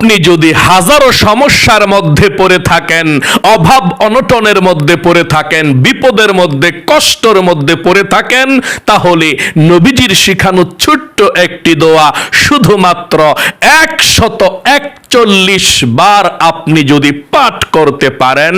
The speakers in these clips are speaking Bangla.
আপনি যদি হাজারো সমস্যার মধ্যে পড়ে থাকেন, অভাব অনটনের মধ্যে পড়ে থাকেন, বিপদের মধ্যে, কষ্টর মধ্যে পড়ে থাকেন, তাহলে নবীজির শিখানো ছোট্ট একটি দোয়া শুধুমাত্র একশত একচল্লিশ বার আপনি যদি পাঠ করতে পারেন,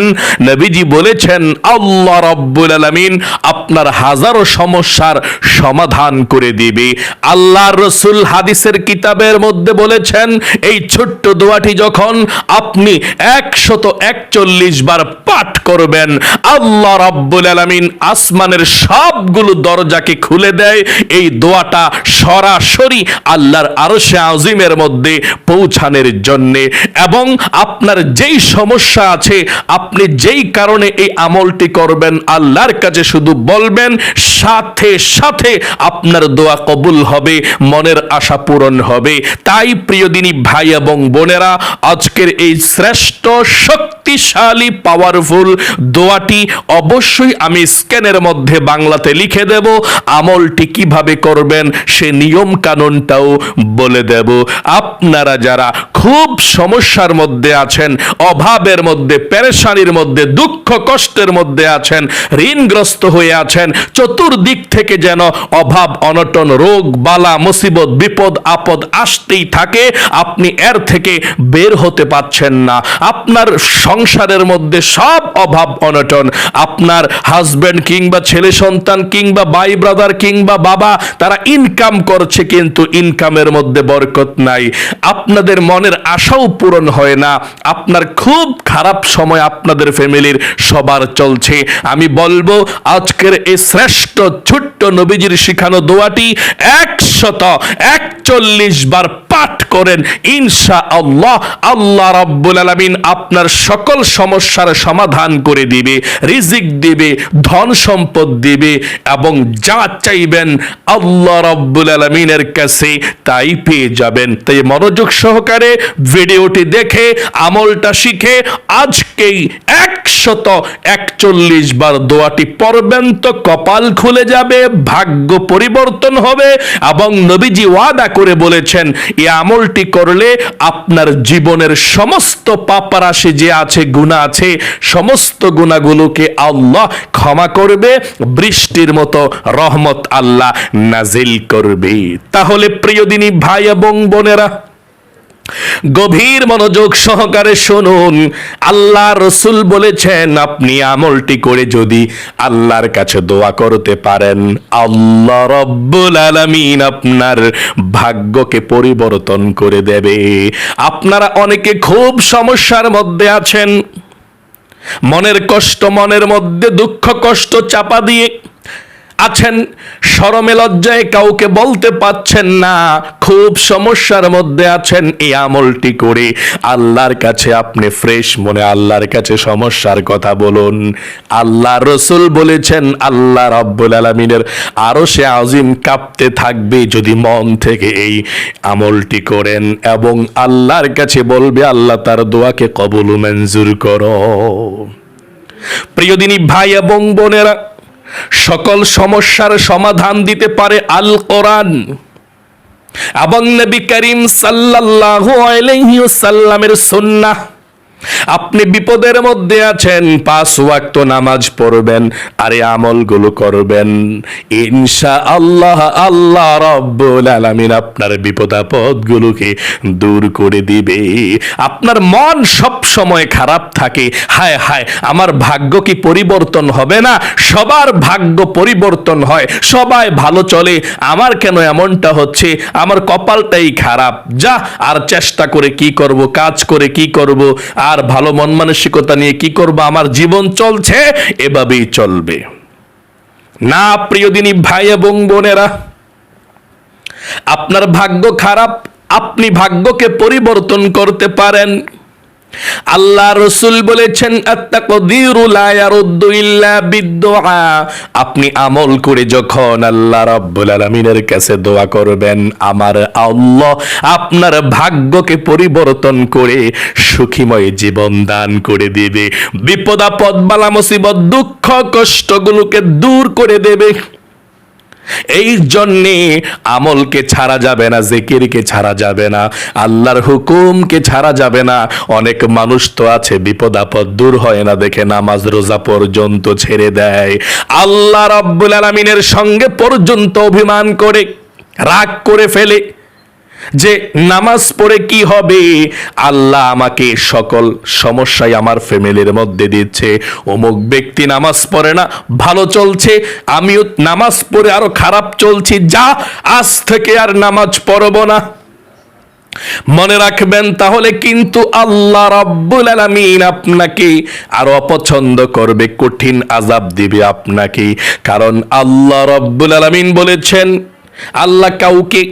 নবীজি বলেছেন, আল্লাহ রব্বুল আলামিন আপনার হাজারো সমস্যার সমাধান করে দিবে। আল্লাহ রসুল হাদিসের কিতাবের মধ্যে বলেছেন, এই ছোট্ট দোয়াটি যখন আপনি একশত একচল্লিশ বার পাঠ করবেন, আল্লাহ রব্বুল আলামিন আসমানের সবগুলো দরজাকে খুলে দেয়। এই দোয়াটা সরাসরি আল্লাহর আরশে আজিমের মধ্যে পৌঁছানোর জন্যে। এবং আপনার যেই সমস্যা আছে, আপনি যেই কারণে এই আমলটি করবেন, আল্লাহর কাছে শুধু বলবেন, সাথে সাথে আপনার দোয়া কবুল হবে, মনের আশা পূরণ হবে। তাই প্রিয় দিনী ভাই এবং বোনেরা আজকের এই শ্রেষ্ঠ শক্তিশালী পাওয়ারফুল দোয়াটি অবশ্যই আমি স্ক্যানের মধ্যে বাংলাতে লিখে দেব। আমলটি কীভাবে করবেন সে নিয়ম কানুনটাও বলে দেব। আপনারা যারা খুব সমস্যার মধ্যে আছেন, অভাবের মধ্যে, পেরেশানির মধ্যে, দুঃখ, কষ্টের মধ্যে আছেন, ঋণগ্রস্ত হয়ে আছেন, চতুর্দিক থেকে যেন অভাব, অনটন, রোগ, বালা, মুসিবত, বিপদ, আপদ আসতেই থাকে, আপনি এর থেকে বের হতে পাচ্ছেন না। আপনার সংসারের মধ্যে সব অভাব অনটন। আপনার হাজবেন্ড কিংবা ছেলে সন্তান কিংবা ভাই ব্রাদার কিংবা বাবা, তারা ইনকাম করছে কিন্তু ইনকামের মধ্যে বরকত নাই। আপনাদের মনের আশাও পূরণ হয় না। আপনার খুব খারাপ সময় আপনাদের ফ্যামিলির সবার চলছে। আমি বলব, আজকের এই শ্রেষ্ঠ ছোট্ট নবীজির শিখানো দোয়াটি একশত একচল্লিশ বার পাঠ করেন। ইনশা আল্লাহ আল্লাহ রাব্বুল আলামিন আপনার সকল সমস্যার সমাধান করে দিবে, রিজিক দিবে, ধন সম্পদ দিবে এবং যা চাইবেন আল্লাহ রাব্বুল আলামিনের কাছে তাই পেয়ে যাবেন। তাই মনোযোগ সহকারে ভিডিওটি দেখে, আমলটা শিখে আজকেই একশত একচল্লিশ বার দোয়াটি পড়বেন তো কপাল খুলে যাবে, ভাগ্য পরিবর্তন হবে এবং নবীজি ওয়াদা করে বলেছেন এই আমলটি করলে আপনার জীবনের সমস্ত পাপারাশি যে আছে গুণা আছে, সমস্ত গুণাগুলোকে আল্লাহ ক্ষমা করবে, বৃষ্টির মতো রহমত আল্লাহ নাজিল করবে। তাহলে প্রিয় দিনী ভাই এবং বোনেরা গভীর মনোযোগ সহকারে শুনুন। আল্লাহ রসুল বলেছেন, আপনি আমলটি করে যদি আল্লাহর কাছে দোয়া করতে পারেন, আল্লাহ রব্বুল আলামিন আপনার ভাগ্যকে পরিবর্তন করে দেবে। আপনারা অনেকে খুব সমস্যার মধ্যে আছেন। মনের কষ্ট, মনের মধ্যে দুঃখ, কষ্ট চাপা দিয়ে আছেন, সরমে লজ্জায় কাউকে বলতে পাচ্ছেন না। খুব সমস্যার মধ্যে আছেন এই আমলটি করে। আল্লাহর কাছে আপনি ফ্রেশ মনে আল্লাহর কাছে সমস্যার কথা বলুন। আল্লাহ রসুল বলেছেন, আল্লাহ রব্বুল আলমিনের আরও সে আজিম কাঁপতে থাকবে যদি মন থেকে এই আমলটি করেন এবং আল্লাহর কাছে বলবে, আল্লাহ তার দোয়াকে কবুল মঞ্জুর করো। প্রিয়দিনী ভাই এবং বোনেরা সকল সমস্যার সমাধান দিতে পারে আল কোরআন। এবং নবী করিম সাল্লাহ সাল্লামের সন্ন্যাহ আপনি বিপদের মধ্যে আছেন, পাঁচ ওয়াক্ত নামাজ পড়বেন, আরে আমলগুলো করবেন। ইনশা আল্লাহ আল্লাহ রব্বুল আলামিন আপনার বিপদ আপদগুলোকে দূর করে দিবে। আপনার মন সব সময় খারাপ থাকে। হায় হায়, আমার ভাগ্য কি পরিবর্তন হবে না? সবার ভাগ্য পরিবর্তন হয়, সবাই ভালো চলে। আমার কেন এমনটা হচ্ছে? আমার কপালটাই খারাপ। যা, আর চেষ্টা করে কি করব, কাজ করে কি করব? আর ভালো মন মানসিকতা নিয়ে কি করব? আমার জীবন চলছে, এভাবেই চলবে। না, প্রিয়দিনী ভাই এবং বোনেরা, আপনার ভাগ্য খারাপ, আপনি ভাগ্যকে পরিবর্তন করতে পারেন। আল্লাহ রসুল বলেছেন আপনি আমল করে যখন আল্লাহ রাব্বুল আলামিনের কাছে দোয়া করবেন, আমার আল্লাহ আপনার ভাগ্যকে পরিবর্তন করে সুখীময় জীবন দান করে দেবে। বিপদ আপদ বালা মুসিবত দুঃখ কষ্টগুলোকে দূর করে দেবে। এই জন্যে আমলকে ছাড়া যাবে না, জেকিরকে ছাড়া যাবে না, আল্লাহর হুকুমকে ছাড়া যাবে না। অনেক মানুষ তো আছে, বিপদ আপদ দূর হয় না দেখে নামাজ রোজা পর্যন্ত ছেড়ে দেয়। আল্লাহ রব্বুল আলমিনের সঙ্গে পর্যন্ত অভিমান করে, রাগ করে ফেলে। যে নামাজ পড়ে কি হবে? আল্লাহ আমাকে সকল সমস্যায় আমার ফ্যামিলির মধ্যে দিচ্ছে অমুক ব্যক্তি নামাজ পড়ে না, ভালো চলছে, আমিও নামাজ পড়ে আরও খারাপ চলছি, যা আজ থেকে আর নামাজ পড়ব না। মনে রাখবেন তাহলে কিন্তু আল্লাহ রাব্বুল আলামিন আপনাকে আরও অপছন্দ করবে, কঠিন আজাব দিবে আপনাকে। কারণ আল্লাহ রাব্বুল আলামিন বলেছেন, আল্লাহ কাউকে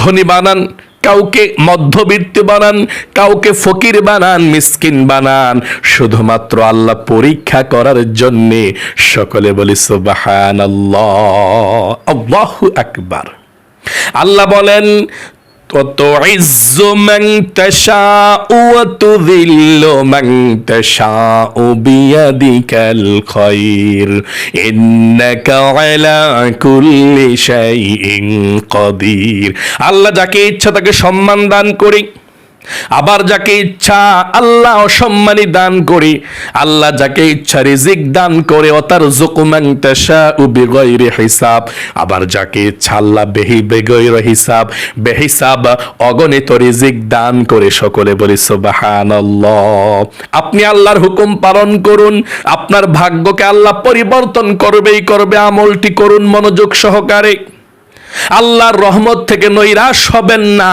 ধনী বানান, কাউকে মধ্যবিত্ত বানান, কাউকে ফকির বানান, মিসকিন বানান। শুধুমাত্র আল্লাহ পরীক্ষা করার জন্যে সকলে বলি সুবাহান আল্লাহ আকবার। আল্লাহ বলেন وتعز من تشاء وتذل من تشاء بيدك الخير إنك على كل شيء قدير আল্লাহ যাকে ইচ্ছা তাকে সম্মান দান করি আবার যাকে ইচ্ছা আল্লাহ অসম্মানী দান করি, আল্লাহ যাকে ইচ্ছা রিজিক দান করে অতার তাশা বিগয়রি হিসাব। আবার যাকে ইচ্ছা আল্লাহ বেহি বেগৈর হিসাব, বেহিসাব অগণিত রিজিক দান করে সকলে বলি সুবহানাল্লাহ। আপনি আল্লাহর হুকুম পালন করুন, আপনার ভাগ্যকে আল্লাহ পরিবর্তন করবেই করবে, আমলটি করুন মনোযোগ সহকারে। আল্লাহর রহমত থেকে নৈরাশ হবেন না।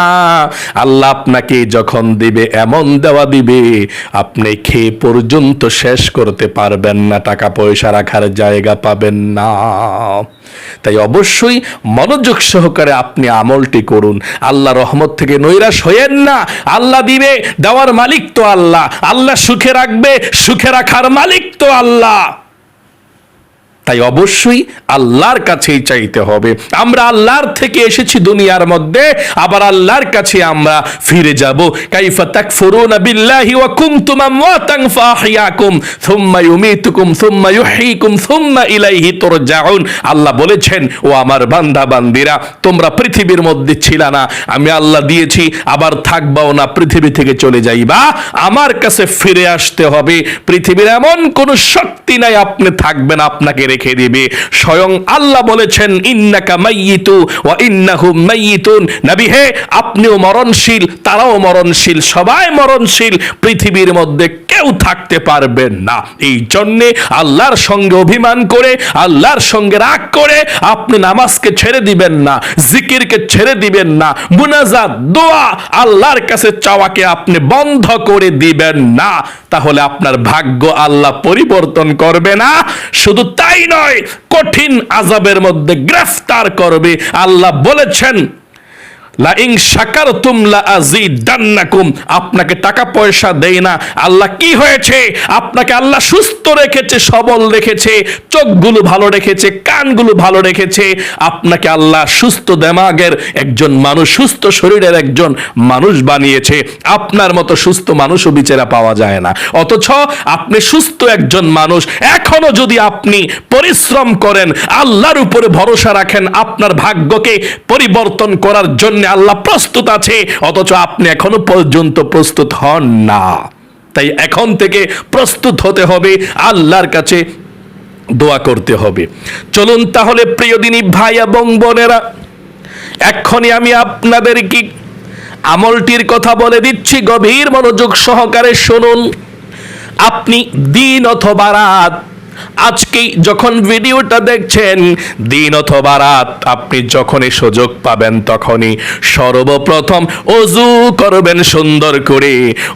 আল্লাহ আপনাকে যখন দিবে, এমন দেওয়া দিবে, আপনি খেয়ে পর্যন্ত শেষ করতে পারবেন না, টাকা পয়সা রাখার জায়গা পাবেন না। তাই অবশ্যই মনোযোগ সহকারে আপনি আমলটি করুন। আল্লাহ রহমত থেকে নৈরাশ হয়েন না। আল্লাহ দিবে, দেওয়ার মালিক তো আল্লাহ। আল্লাহ সুখে রাখবে, সুখে রাখার মালিক তো আল্লাহ। তাই অবশ্যই আল্লাহর কাছেই চাইতে হবে। আমরা আল্লাহর থেকে এসেছি দুনিয়ার মধ্যে, আবার আল্লাহর কাছে আমরা ফিরে যাব। কাইফা তাকফুরুনা বিল্লাহি ওয়া কুনতুম আমওয়াতান ফাহিয়াকুম সুম্মা ইউমিতুকুম, সুম্মা ইউহয়িকুম সুম্মা ইলাইহি তুরজাউন। আল্লাহ বলেছেন, ও আমার বান্দা বান্দিরা তোমরা পৃথিবীর মধ্যে ছিলা না। আমি আল্লাহ দিয়েছি, আবার থাকবাও না, পৃথিবী থেকে চলে যাইবা। আমার কাছে ফিরে আসতে হবে। পৃথিবীর এমন কোন শক্তি নাই, আপনি থাকবেন, আপনাকে রেখে দিবে। স্বয়ং আল্লাহ বলেছেন, ইন্নাকা মাইয়িতু ওয়া ইন্নাহুম মাইয়িতুন। নবী, হে, আপনিও মরণশীল, তারাও মরণশীল, সবাই মরণশীল। পৃথিবীর মধ্যে কেউ থাকতে পারবেন না। এই জন্যে আল্লাহর সঙ্গে অভিমান করে, আল্লাহর সঙ্গে রাগ করে আপনি নামাজকে ছেড়ে দিবেন না, জিকিরকে ছেড়ে দিবেন না। মুনাজাত, দোয়া আল্লাহর কাছে চাওয়াকে আপনি বন্ধ করে দিবেন না। তাহলে আপনার ভাগ্য আল্লাহ পরিবর্তন করবে না। শুধু তাই নয়, কঠিন আজাবের মধ্যে গ্রেফতার করবে। আল্লাহ বলেছেন লা ইং শাকারতুম লা আযীদান্নাকুম। আপনাকে টাকা পয়সা দেই না। আল্লাহ কি হয়েছে? আপনাকে আল্লাহ সুস্থ রেখেছে, সবল রেখেছে, চোখগুলো ভালো রেখেছে, কানগুলো ভালো রেখেছে। আপনাকে আল্লাহ সুস্থ দেমাগের একজন মানুষ, সুস্থ শরীরের একজন মানুষ বানিয়েছে। আপনার মতো সুস্থ মানুষও বিচারা পাওয়া যায় না। অথচ আপনি সুস্থ একজন মানুষ। এখনও যদি আপনি পরিশ্রম করেন, আল্লাহর উপরে ভরসা রাখেন, আপনার ভাগ্যকে পরিবর্তন করার জন্য আল্লাহ প্রস্তুত আছে, অথচ আপনি এখনও পর্যন্ত প্রস্তুত হন না। তাই এখন থেকে প্রস্তুত হতে হবে, আল্লাহর কাছে দোয়া করতে হবে। চলুন তাহলে প্রিয় দিনী ভাই এবং বোনেরা এক্ষণি আমি আপনাদের কি আমলটির কথা বলে দিচ্ছি, গভীর মনোযোগ সহকারে শুনুন। আপনি দিন অথবা রাত আজকেই যখন ভিডিওটা দেখছেন, দিন অথবা রাত, আপনি যখনই সুযোগ পাবেন তখনই সর্বপ্রথম অজু করবেন সুন্দর করে।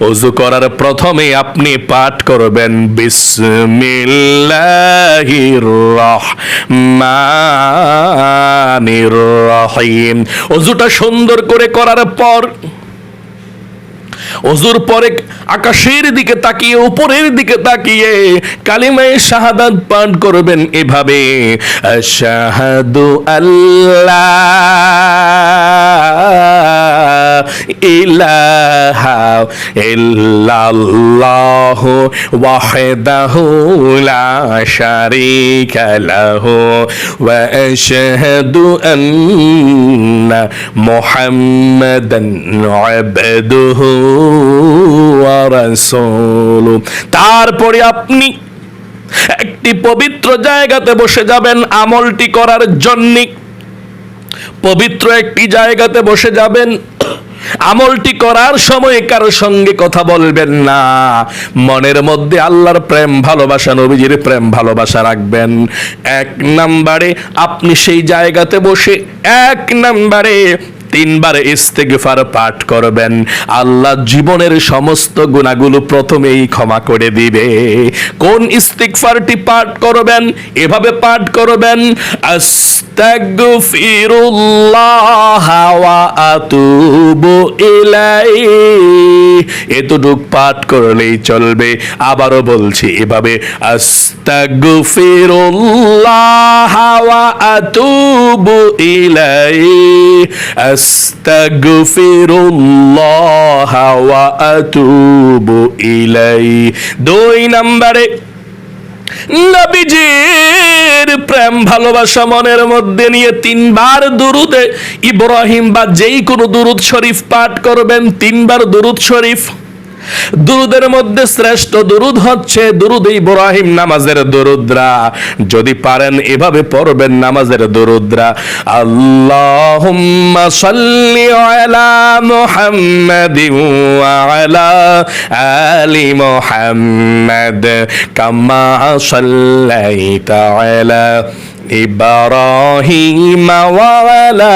অজু করার প্রথমে আপনি পাঠ করবেন, বিসমিল্লাহির রহমানির রহিম। অজুটা সুন্দর করে করার পর অজুর পরে আকাশের দিকে তাকিয়ে, উপরের দিকে তাকিয়ে কালিমায়ে শাহাদাত পাঠ করবেন এভাবে। আশহাদু আল্লাহ ইলাহা ইল্লাল্লাহু ওয়াহদাহু লা শারীকা লাহু ওয়া আশহাদু আন্না মুহাম্মাদান আবদুহু ওয়া রাসূলুহু। তারপরে আপনি একটি পবিত্র জায়গাতে বসে যাবেন আমলটি করার জন্য। পবিত্র একটি জায়গাতে বসে যাবেন। আমলটি করার সময় কারও সঙ্গে কথা বলবেন না। মনের মধ্যে আল্লাহর প্রেম, ভালোবাসা, নবীজির প্রেম, ভালোবাসা রাখবেন। এক নাম্বারে আপনি সেই জায়গাতে বসে, এক নাম্বারে তিনবার ইস্তেগফার পাঠ করবেন। আল্লাহ জীবনের সমস্ত গুণাগুলো প্রথমেই ক্ষমা করে দিবে। কোন ইস্তিগফারটি পাঠ করবেন? এভাবে পাঠ করবেন, আস্তাগফিরুল্লাহ ওয়া আতুবু ইলাইহি। এতটুক পাঠ করলেই চলবে। আবারও বলছি এভাবে, আস্তাগফিরুল্লাহ ওয়া আতুবু ইলাইহি। আস্তাগফিরুল্লাহ ওয়া আতুবু দুই নম্বরে, নবীজির প্রেম, ভালোবাসা মনের মধ্যে নিয়ে তিনবার দুরুদে ইব্রাহিম বা যেই কোনো দুরুদ শরীফ পাঠ করবেন, তিনবার দুরুদ শরীফ। দুরুদের মধ্যে শ্রেষ্ঠ দুরুদ হচ্ছে দুরুদ ইব্রাহিম নামাজের দুরুদ্রা। যদি পারেন এভাবে পড়বেন নামাজের দুরুদ্রা। আল্লাহুম্মা সাল্লি আলা মুহাম্মাদিন ওয়া আলা আলি মুহাম্মাদ কামা সাল্লাইতা আলা ইব্রাহিম ওয়া আলা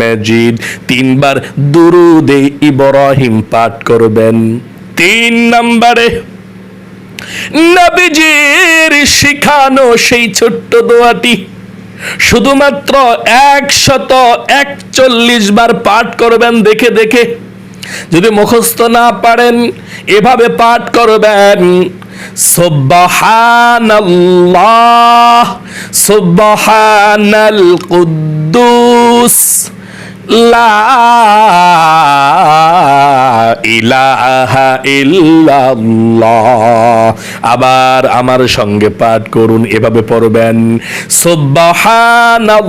মাজিদ। তিনবার দুরুদে ইব্রাহিম পাঠ করবেন। তিন নম্বরে নবীজির শিখানো সেই ছোট্ট দোয়াটি শুধুমাত্র একশত একচল্লিশ বার পাঠ করবেন দেখে দেখে। যদি মুখস্থ না পারেন, এভাবে পাঠ করবেন। সোব্বাহানাল্লাহ সুবহানাল কুদ্দুস লা ইলাহা ইল্লাল্লাহ। আবার আমার সঙ্গে পাঠ করুন, এভাবে পড়বেন। সুবহানাল্লাহ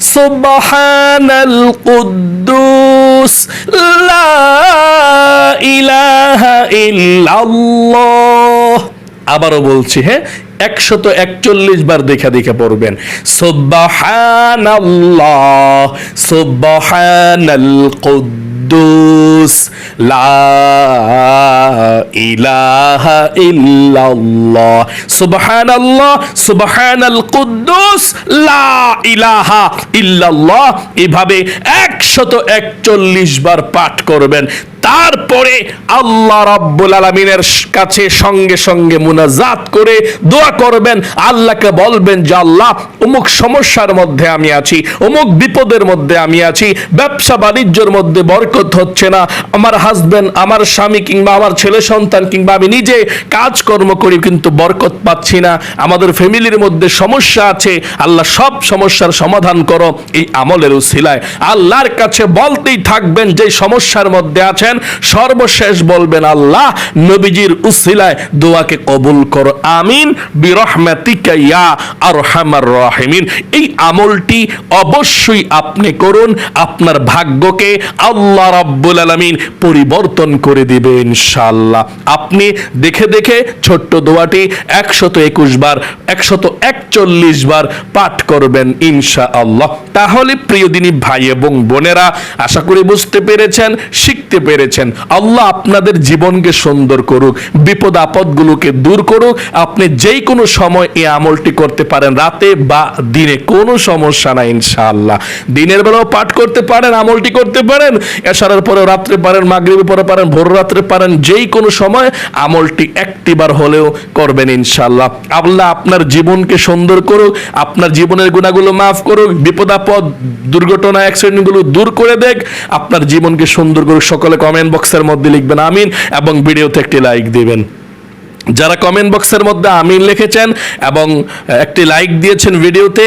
সুবহানাল কুদ্দুস লা ইলাহা ইল্লাল্লাহ। আবারও বলছি হ্যাঁ একশত একচল্লিশ বার দেখা দেখা পড়বেন। সুবহানাল্লাহ, সুবহানাল কুদ্দুস, লা ইলাহা এভাবে একশত একচল্লিশ বার পাঠ করবেন। তারপরে আল্লাহ রাব্বুল আলমিনের কাছে সঙ্গে সঙ্গে মুনাজাত করে দোয়া করবেন আল্লাহকে বলবেন যে আল্লাহ অমুক সমস্যার মধ্যে আমি আছি, অমুক বিপদের মধ্যে আমি আছি, ব্যবসা বাণিজ্যের মধ্যে বরকত হচ্ছে না। আমার হাজবেন্ড আমার স্বামী কিংবা আমার ছেলে সন্তান কিংবা আমি নিজে কাজকর্ম করি কিন্তু বরকত পাচ্ছি না। আমাদের ফ্যামিলির মধ্যে সমস্যা আছে, আল্লাহ সব সমস্যার সমাধান করো এই আমলের উসিলায়। আল্লাহর কাছে বলতেই থাকবেন, যে সমস্যার মধ্যে আছেন, সর্বশেষ বলবেন, আল্লাহ নবীজির উসিলায় দোয়াকে কবুল করো। আমিন, বিরহমাতিকা ইয়া আরহামার রাহিমিন এই আমলটি অবশ্যই আপনি করুন। আপনার ভাগ্যকে আল্লাহ রাব্বুল আলামিন পরিবর্তন করে দিবে ইনশাআল্লাহ। আপনি দেখে দেখে ছোট্ট দোয়াটি একশত একুশ বার, একশত একচল্লিশ বার পাঠ করবেন ইনশা আল্লাহ তাহলে প্রিয় দিনী ভাই এবং বোনেরা, আশা করি বুঝতে পেরেছেন, শিখতে পেরেছেন। আল্লাহ আপনাদের জীবনকে সুন্দর করুক, বিপদ আপদগুলোকে দূর করুক। আপনি যেই কোনো সময় এই আমলটি করতে পারেন, রাতে বা দিনে কোনো সমস্যা নাই ইনশাআল্লাহ। দিনের বেলাও পাঠ করতে পারেন, আমলটি করতে পারেন, এশারের পরে রাত্রে পারেন, মাগরিবের পরে পারেন, ভোর রাত্রে পারেন, যেই কোনো সময় আমলটি একটিবার হলেও করবেন, ইনশাআল্লাহ। আল্লাহ আপনার জীবনকে সুন্দর করুক, আপনার জীবনের গুণাগুলো মাফ করুক, বিপদাপদ, দুর্ঘটনা, অ্যাক্সিডেন্টগুলো দূর করে দেখ, আপনার জীবনকে সুন্দর করুক। সকলে কমেন্ট বক্সের মধ্যে লিখবেন, আমিন, এবং ভিডিওতে একটি লাইক দিবেন। যারা কমেন্ট বক্সের মধ্যে আমিন লিখেছেন এবং একটি লাইক দিয়েছেন ভিডিওতে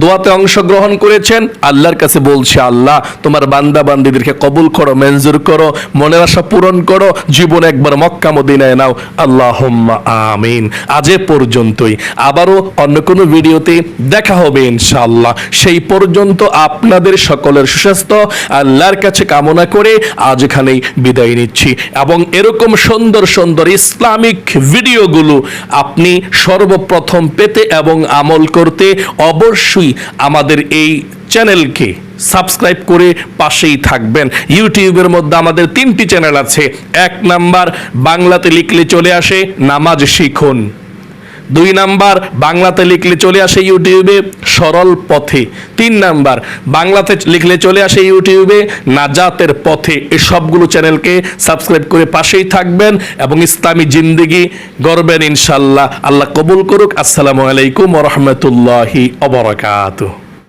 দোয়াতে অংশগ্রহণ করেছেন, আল্লাহর কাছে বলছে আল্লাহ, তোমার বান্দা বান্দিদেরকে কবুল করো, মঞ্জুর করো, মনের আশা পূরণ করো, জীবন একবার মক্কা মদিনায় নাও আল্লাহ আমিন। আজ পর্যন্তই। আবারও অন্য কোনো ভিডিওতে দেখা হবে ইনশাআল্লাহ। সেই পর্যন্ত আপনাদের সকলের সুস্বাস্থ্য, আল্লাহর কাছে কামনা করে আজ এখানেই বিদায় নিচ্ছি। এবং এরকম সুন্দর সুন্দর ইসলামিক ভিডিওগুলো আপনি সর্বপ্রথম পেতে এবং আমল করতে অবশ্যই আমাদের এই চ্যানেলকে সাবস্ক্রাইব করে পাশেই থাকবেন। ইউটিউবের মধ্যে আমাদের তিনটি চ্যানেল আছে। এক নাম্বার, বাংলাতে লিখলে চলে আসে নামাজ শিখুন। দুই নাম্বার, বাংলাতে লিখলে চলে আসে ইউটিউবে সরল পথে। তিন নাম্বার, বাংলাতে লিখলে চলে আসে ইউটিউবে নাজাতের পথে। এই সবগুলো চ্যানেলকে সাবস্ক্রাইব করে পাশেই থাকবেন এবং ইসলামী জিন্দিগি গড়বেন ইনশাল্লাহ। আল্লাহ কবুল করুক। আসসালামু আলাইকুম রহমতুল্লাহি অবরাকাতুহ